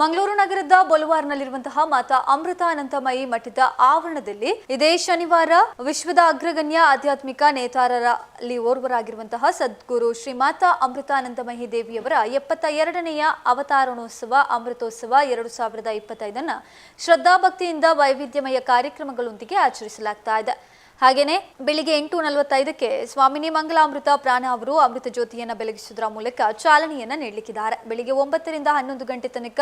ಮಂಗಳೂರು ನಗರದ ಬೊಲುವಾರ್ನಲ್ಲಿರುವಂತಹ ಮಾತಾ ಅಮೃತ ಅನಂತಮಯಿ ಮಠದ ಆವರಣದಲ್ಲಿ ಇದೇ ಶನಿವಾರ ವಿಶ್ವದ ಅಗ್ರಗಣ್ಯ ಆಧ್ಯಾತ್ಮಿಕ ನೇತಾರರಲ್ಲಿ ಓರ್ವರಾಗಿರುವಂತಹ ಸದ್ಗುರು ಶ್ರೀಮಾತಾ ಅಮೃತ ಅನಂತಮಯಿ ದೇವಿಯವರ ಎಪ್ಪತ್ತ ಎರಡನೆಯ ಅವತಾರಣೋತ್ಸವ, ಅಮೃತೋತ್ಸವ ಎರಡು ಸಾವಿರದ ಇಪ್ಪತ್ತೈದನ್ನ ಶ್ರದ್ಧಾಭಕ್ತಿಯಿಂದ ವೈವಿಧ್ಯಮಯ ಕಾರ್ಯಕ್ರಮಗಳೊಂದಿಗೆ ಆಚರಿಸಲಾಗ್ತಾ ಇದೆ. ಹಾಗೇನೆ ಬೆಳಿಗ್ಗೆ ಎಂಟು ನಲವತ್ತೈದಕ್ಕೆ ಸ್ವಾಮಿನಿ ಮಂಗಲಾಮೃತ ಪ್ರಾಣ ಅವರು ಅಮೃತ ಜ್ಯೋತಿಯನ್ನ ಬೆಳಗಿಸುವುದರ ಮೂಲಕ ಚಾಲನೆಯನ್ನ ನೀಡಲಿಕ್ಕಿದ್ದಾರೆ. ಬೆಳಿಗ್ಗೆ ಒಂಬತ್ತರಿಂದ ಹನ್ನೊಂದು ಗಂಟೆ ತನಕ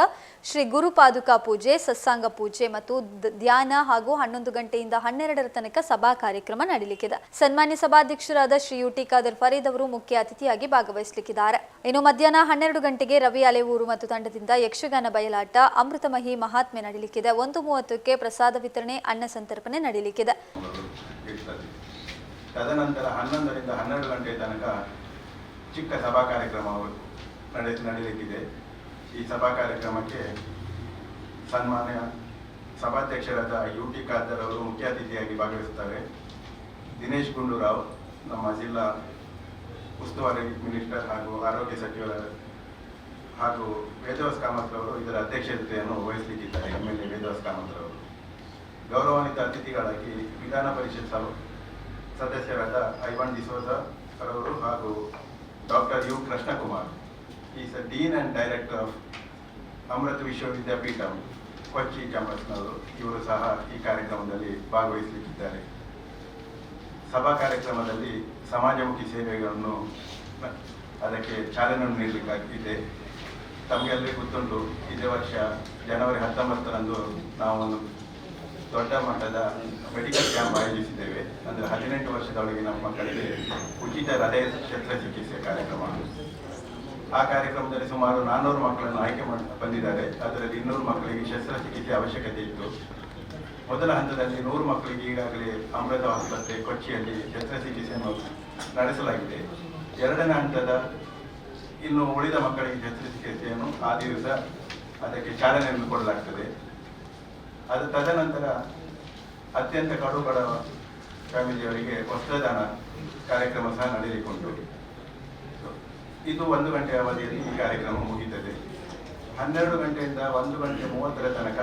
ಶ್ರೀ ಗುರು ಪಾದುಕಾ ಪೂಜೆ, ಸತ್ಸಾಂಗ ಪೂಜೆ ಮತ್ತು ಧ್ಯಾನ ಹಾಗೂ ಹನ್ನೊಂದು ಗಂಟೆಯಿಂದ ಹನ್ನೆರಡರ ತನಕ ಸಭಾ ಕಾರ್ಯಕ್ರಮ ನಡೀಲಿಕ್ಕಿದೆ. ಸನ್ಮಾನ್ಯ ಸಭಾಧ್ಯಕ್ಷರಾದ ಶ್ರೀ ಯು ಟಿ ಖಾದರ್ ಫರೀದ್ ಅವರು ಮುಖ್ಯ ಅತಿಥಿಯಾಗಿ ಭಾಗವಹಿಸಲಿಕ್ಕಿದ್ದಾರೆ. ಇನ್ನು ಮಧ್ಯಾಹ್ನ ಹನ್ನೆರಡು ಗಂಟೆಗೆ ರವಿ ಅಲೆವೂರು ಮತ್ತು ತಂಡದಿಂದ ಯಕ್ಷಗಾನ ಬಯಲಾಟ ಅಮೃತಮಹಿ ಮಹಾತ್ಮೆ ನಡೀಲಿಕ್ಕಿದೆ. ಒಂದು ಮೂವತ್ತಕ್ಕೆ ಪ್ರಸಾದ ವಿತರಣೆ, ಅನ್ನ ಸಂತರ್ಪಣೆ ನಡೀಲಿಕ್ಕಿದೆ. ತದನಂತರ ಹನ್ನೊಂದರಿಂದ ಹನ್ನೆರಡು ಗಂಟೆ ತನಕ ಚಿಕ್ಕ ಸಭಾ ಕಾರ್ಯಕ್ರಮ ನಡೆ ನಡೆಯಲಿಕ್ಕಿದೆ ಈ ಸಭಾ ಕಾರ್ಯಕ್ರಮಕ್ಕೆ ಸನ್ಮಾನ್ಯ ಸಭಾಧ್ಯಕ್ಷರಾದ ಯು ಟಿ ಖಾದರ್ ಅವರು ಮುಖ್ಯ ಅತಿಥಿಯಾಗಿ ಭಾಗವಹಿಸುತ್ತಾರೆ. ದಿನೇಶ್ ಗುಂಡೂರಾವ್, ನಮ್ಮ ಜಿಲ್ಲಾ ಉಸ್ತುವಾರಿ ಮಿನಿಸ್ಟರ್ ಹಾಗೂ ಆರೋಗ್ಯ ಸಚಿವರ ಹಾಗೂ ವೇದವಾಸ್ ಕಾಮತ್ ಅವರು ಇದರ ಅಧ್ಯಕ್ಷತೆಯನ್ನು ವಹಿಸಲಿಕ್ಕಿದ್ದಾರೆ M L A Vedavyas Kamath ಅವರು ಗೌರವಾನ್ವಿತ ಅತಿಥಿಗಳಾಗಿ ವಿಧಾನ ಪರಿಷತ್ ಸದಸ್ಯರಾದ ಐವನ್ ಡಿಸೋಜ ಅವರು ಹಾಗೂ doctor U Krishnakumar, is dean and director of Amrita Vishwa Vidyapeetham, Kochi ಕ್ಯಾಂಪಸ್ನವರು, ಇವರು ಸಹ ಈ ಕಾರ್ಯಕ್ರಮದಲ್ಲಿ ಭಾಗವಹಿಸಲಿಕ್ಕಿದ್ದಾರೆ. ಸಭಾ ಕಾರ್ಯಕ್ರಮದಲ್ಲಿ ಸಮಾಜಮುಖಿ ಸೇವೆಗಳನ್ನು ಅದಕ್ಕೆ ಚಾಲನೆ ನೀಡಲಿಕ್ಕಾಗಿದೆ. ತಮಗೆಲ್ಲರಿಗೂ ಗೊತ್ತುಂಟು ಇದೇ ವರ್ಷ ಜನವರಿ ಹತ್ತೊಂಬತ್ತರಂದು ನಾವು ಒಂದು ದೊಡ್ಡ ಮಟ್ಟದ ಮೆಡಿಕಲ್ ಕ್ಯಾಂಪ್ ಆಯೋಜಿಸಿದ್ದೇವೆ. ಅಂದರೆ ಹದಿನೆಂಟು ವರ್ಷದೊಳಗಿನ ಮಕ್ಕಳಿಗೆ ಉಚಿತ ಹೃದಯ ಶಸ್ತ್ರಚಿಕಿತ್ಸೆ ಕಾರ್ಯಕ್ರಮ. ಆ ಕಾರ್ಯಕ್ರಮದಲ್ಲಿ ಸುಮಾರು ನಾನ್ನೂರು ಮಕ್ಕಳನ್ನು ಆಯ್ಕೆ ಮಾಡಿ ಬಂದಿದ್ದಾರೆ. ಅದರಲ್ಲಿ ಇನ್ನೂರು ಮಕ್ಕಳಿಗೆ ಶಸ್ತ್ರಚಿಕಿತ್ಸೆ ಅವಶ್ಯಕತೆ ಇತ್ತು. ಮೊದಲ ಹಂತದಲ್ಲಿ ನೂರು ಮಕ್ಕಳಿಗೆ ಈಗಾಗಲೇ ಅಮೃತ ಆಸ್ಪತ್ರೆ ಕೊಚ್ಚಿಯಲ್ಲಿ ಶಸ್ತ್ರಚಿಕಿತ್ಸೆಯನ್ನು ನಡೆಸಲಾಗಿದೆ. ಎರಡನೇ ಹಂತದ ಇನ್ನು ಉಳಿದ ಮಕ್ಕಳಿಗೆ ಶಸ್ತ್ರಚಿಕಿತ್ಸೆಯನ್ನು ಆ ದಿವಸ ಅದಕ್ಕೆ ಚಾಲನೆಯನ್ನು ಕೊಡಲಾಗ್ತದೆ. ಅದು ತದನಂತರ ಅತ್ಯಂತ ಕಡು ಬಡವ ಫ್ಯಾಮಿಲಿಯವರಿಗೆ ವಸ್ತ್ರದಾನ ಕಾರ್ಯಕ್ರಮ ಸಹ ನಡೆಯಲಿಕ್ಕುಂಟು. ಇದು ಒಂದು ಗಂಟೆ ಅವಧಿಯಲ್ಲಿ ಈ ಕಾರ್ಯಕ್ರಮ ಮುಗಿಯುತ್ತದೆ. ಹನ್ನೆರಡು ಗಂಟೆಯಿಂದ ಒಂದು ಗಂಟೆ ಮೂವತ್ತರ ತನಕ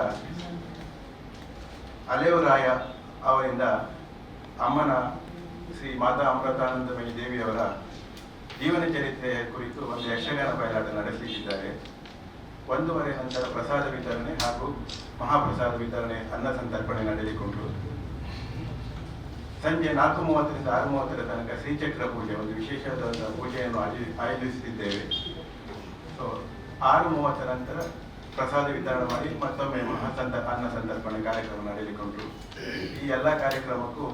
ಅಲೆವರಾಯ ಅವರಿಂದ ಅಮ್ಮನ ಶ್ರೀ ಮಾತಾ ಅಮೃತಾನಂದಮಯಿ ದೇವಿಯವರ ಜೀವನ ಚರಿತ್ರೆಯ ಕುರಿತು ಒಂದು ಯಕ್ಷಗಾನ ಬಯಲಾಟ ನಡೆಸಿದ್ದಾರೆ ಒಂದೂವರೆ ನಂತರ ಪ್ರಸಾದ ವಿತರಣೆ ಹಾಗೂ ಮಹಾಪ್ರಸಾದ ವಿತರಣೆ ಅನ್ನ ಸಂತರ್ಪಣೆ ನಡೆದುಕೊಂಡು ಸಂಜೆ ನಾಲ್ಕು ಮೂವತ್ತರಿಂದ ಆರು ಮೂವತ್ತರ ತನಕ ಶ್ರೀಚಕ್ರ ಪೂಜೆ, ಒಂದು ವಿಶೇಷವಾದ ಪೂಜೆಯನ್ನು ಆಯೋಜಿಸಿದ್ದೇವೆ ಸೊ ಆರು ಮೂವತ್ತರ ನಂತರ ಪ್ರಸಾದ ವಿತರಣೆ ಮಾಡಿ ಮತ್ತೊಮ್ಮೆ ಮಹಾಸಂತ ಅನ್ನ ಸಂತರ್ಪಣೆ ಕಾರ್ಯಕ್ರಮ ನಡೆಯಲಿಕ್ಕುಂಟು ಈ ಎಲ್ಲ ಕಾರ್ಯಕ್ರಮಕ್ಕೂ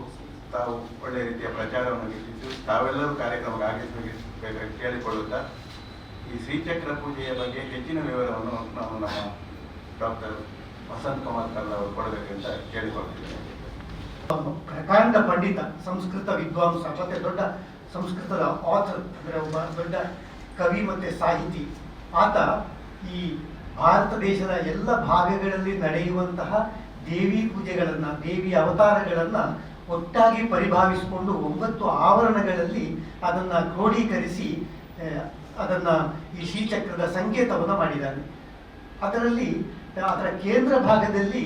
ತಾವು ಒಳ್ಳೆಯ ರೀತಿಯ ಪ್ರಚಾರವನ್ನು ನೀಡಿದ್ದು ತಾವೆಲ್ಲರೂ ಕಾರ್ಯಕ್ರಮಕ್ಕೆ ಆಗಮಿಸಬೇಕಾಗಿ ಕೇಳಿಕೊಳ್ಳುತ್ತಾ, ಈ ಶ್ರೀಚಕ್ರ ಪೂಜೆಯ ಬಗ್ಗೆ ಹೆಚ್ಚಿನ ವಿವರವನ್ನು ನಾವು ನಮ್ಮ ಡಾಕ್ಟರ್ ವಸಂತ್ ಕುಮಾರ್ ಕಲ್ಲ ಅವರು ಕೊಡಬೇಕಂತ ಕೇಳಿಕೊಳ್ತಿದ್ದೇನೆ ಪ್ರಕಾಂಡ ಪಂಡಿತ, ಸಂಸ್ಕೃತ ವಿದ್ವಾಂಸ ಮತ್ತೆ ದೊಡ್ಡ ಸಂಸ್ಕೃತದ ಆಥರ್ ಅಂದ್ರೆ ಒಬ್ಬ ದೊಡ್ಡ ಕವಿ ಮತ್ತೆ ಸಾಹಿತಿ. ಆತ ಈ ಭಾರತ ದೇಶದ ಎಲ್ಲ ಭಾಗಗಳಲ್ಲಿ ನಡೆಯುವಂತಹ ದೇವಿ ಪೂಜೆಗಳನ್ನು, ದೇವಿ ಅವತಾರಗಳನ್ನು ಒಟ್ಟಾಗಿ ಪರಿಭಾವಿಸಿಕೊಂಡು ಒಂಬತ್ತು ಆವರಣಗಳಲ್ಲಿ ಅದನ್ನ ಕ್ರೋಢೀಕರಿಸಿ ಅದನ್ನು ಈ ಶ್ರೀಚಕ್ರದ ಸಂಕೇತವನ್ನು ಮಾಡಿದ್ದಾರೆ. ಅದರಲ್ಲಿ, ಅದರ ಕೇಂದ್ರ ಭಾಗದಲ್ಲಿ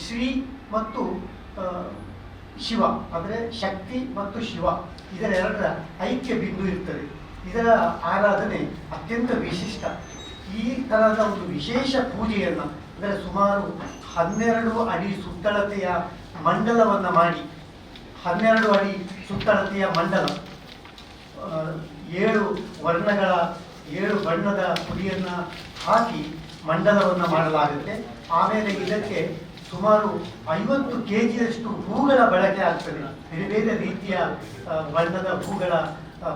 ಶ್ರೀ ಮತ್ತು ಶಿವ, ಅಂದರೆ ಶಕ್ತಿ ಮತ್ತು ಶಿವ ಇದರೆರಡರ ಐಕ್ಯ ಬಿಂದು ಇರ್ತದೆ. ಇದರ ಆರಾಧನೆ ಅತ್ಯಂತ ವಿಶಿಷ್ಟ. ಈ ತರಹದ ಒಂದು ವಿಶೇಷ ಪೂಜೆಯನ್ನು ಅಂದರೆ ಸುಮಾರು ಹನ್ನೆರಡು ಅಡಿ ಸುತ್ತಳತೆಯ ಮಂಡಲವನ್ನು ಮಾಡಿ, ಹನ್ನೆರಡು ಅಡಿ ಸುತ್ತಳತೆಯ ಮಂಡಲ ಏಳು ವರ್ಣಗಳ, ಏಳು ಬಣ್ಣದ ಪುಡಿಯನ್ನ ಹಾಕಿ ಮಂಡಲವನ್ನು ಮಾಡಲಾಗುತ್ತೆ. ಆಮೇಲೆ ಇದಕ್ಕೆ ಸುಮಾರು ಐವತ್ತು ಕೆ ಜಿಯಷ್ಟು ಹೂಗಳ ಬಳಕೆ ಆಗ್ತದೆ. ಬೇರೆ ಬೇರೆ ರೀತಿಯ ಬಣ್ಣದ ಹೂಗಳ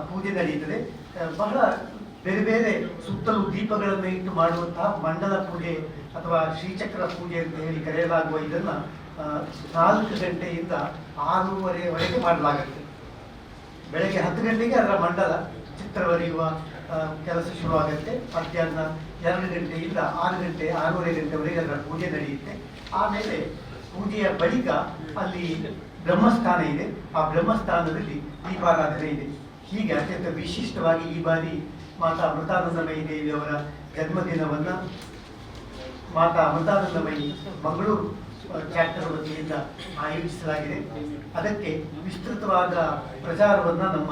ಪೂಜೆ ನಡೆಯುತ್ತದೆ. ಬಹಳ ಬೇರೆ ಬೇರೆ ಸುತ್ತಲೂ ದೀಪಗಳನ್ನು ಇಟ್ಟು ಮಾಡುವಂತಹ ಮಂಡಲ ಪೂಜೆ ಅಥವಾ ಶ್ರೀಚಕ್ರ ಪೂಜೆ ಅಂತ ಹೇಳಿ ಕರೆಯಲಾಗುವ ಇದನ್ನ ನಾಲ್ಕು ಗಂಟೆಯಿಂದ ಆರೂವರೆವರೆಗೆ ಮಾಡಲಾಗುತ್ತೆ. ಬೆಳಗ್ಗೆ ಹತ್ತು ಗಂಟೆಗೆ ಅದರ ಮಂಡಲ ಚಿತ್ರ ಬರೆಯುವ ಕೆಲಸ ಶುರುವಾಗುತ್ತೆ. ಮಧ್ಯಾಹ್ನ ಎರಡು ಗಂಟೆಯಿಂದ ಆರು ಗಂಟೆ, ಆರೂವರೆ ಗಂಟೆವರೆಗೆ ಅದರ ಪೂಜೆ ನಡೆಯುತ್ತೆ. ಆಮೇಲೆ ಪೂಜೆಯ ಬಳಿಕ ಅಲ್ಲಿ ಬ್ರಹ್ಮಸ್ಥಾನ ಇದೆ. ಆ ಬ್ರಹ್ಮಸ್ಥಾನದಲ್ಲಿ ದೀಪಾರಾಧನೆ ಇದೆ. ಹೀಗೆ ಅತ್ಯಂತ ವಿಶಿಷ್ಟವಾಗಿ ಈ ಬಾರಿ ಮಾತಾ ಮೃತಾನಂದಮೈ ದೇವಿ ಅವರ ಜನ್ಮದಿನವನ್ನ ಮಾತಾ ಅಮೃತಾನಂದಮಯಿ ಮಂಗಳೂರು ಚಾಪ್ಟರ್ ವತಿಯಿಂದ ಆಯೋಜಿಸಲಾಗಿದೆ. ಅದಕ್ಕೆ ವಿಸ್ತೃತವಾದ ಪ್ರಚಾರವನ್ನ ನಮ್ಮ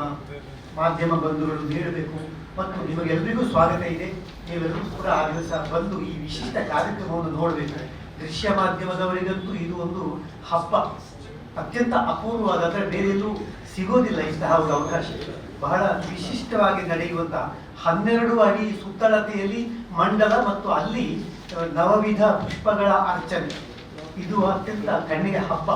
ಮಾಧ್ಯಮ ಬಂಧುಗಳು ನೀಡಬೇಕು ಮತ್ತು ನಿಮಗೆಲ್ಲರಿಗೂ ಸ್ವಾಗತ ಇದೆ. ನೀವೆಲ್ಲರೂ ಕೂಡ ಆ ದಿವಸ ಬಂದು ಈ ವಿಶಿಷ್ಟ ಕಾರ್ಯಕ್ರಮವನ್ನು ನೋಡಬೇಕು. ದೃಶ್ಯ ಮಾಧ್ಯಮದವರಿಗಂತೂ ಇದು ಒಂದು ಹಬ್ಬ. ಅತ್ಯಂತ ಅಪೂರ್ವವಾದ, ಅಂದರೆ ಬೇರೆ ಎಲ್ಲೂ ಸಿಗೋದಿಲ್ಲ ಇಂತಹ ಒಂದು ಅವಕಾಶ. ಬಹಳ ವಿಶಿಷ್ಟವಾಗಿ ನಡೆಯುವಂತಹ ಹನ್ನೆರಡು ಅಡಿ ಸುತ್ತಳತೆಯಲ್ಲಿ ಮಂಡಲ ಮತ್ತು ಅಲ್ಲಿ ನವವಿಧ ಪುಷ್ಪಗಳ ಅರ್ಚನೆ. ಇದು ಅತ್ಯಂತ ಕಣ್ಣಿಗೆ ಹಬ್ಬ.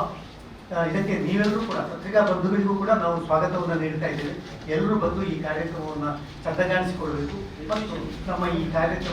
ಇದಕ್ಕೆ ನೀವೆಲ್ಲರೂ ಕೂಡ ಪತ್ರಿಕಾ ಬಂಧುಗಳಿಗೂ ಕೂಡ ನಾವು ಸ್ವಾಗತವನ್ನು ನೀಡ್ತಾ ಇದ್ದೇವೆ. ಎಲ್ಲರೂ ಬಂದು ಈ ಕಾರ್ಯಕ್ರಮವನ್ನು ಚಂದಗಾಣಿಸಿಕೊಳ್ಬೇಕು ಮತ್ತು ನಮ್ಮ ಈ ಕಾರ್ಯಕ್ರಮ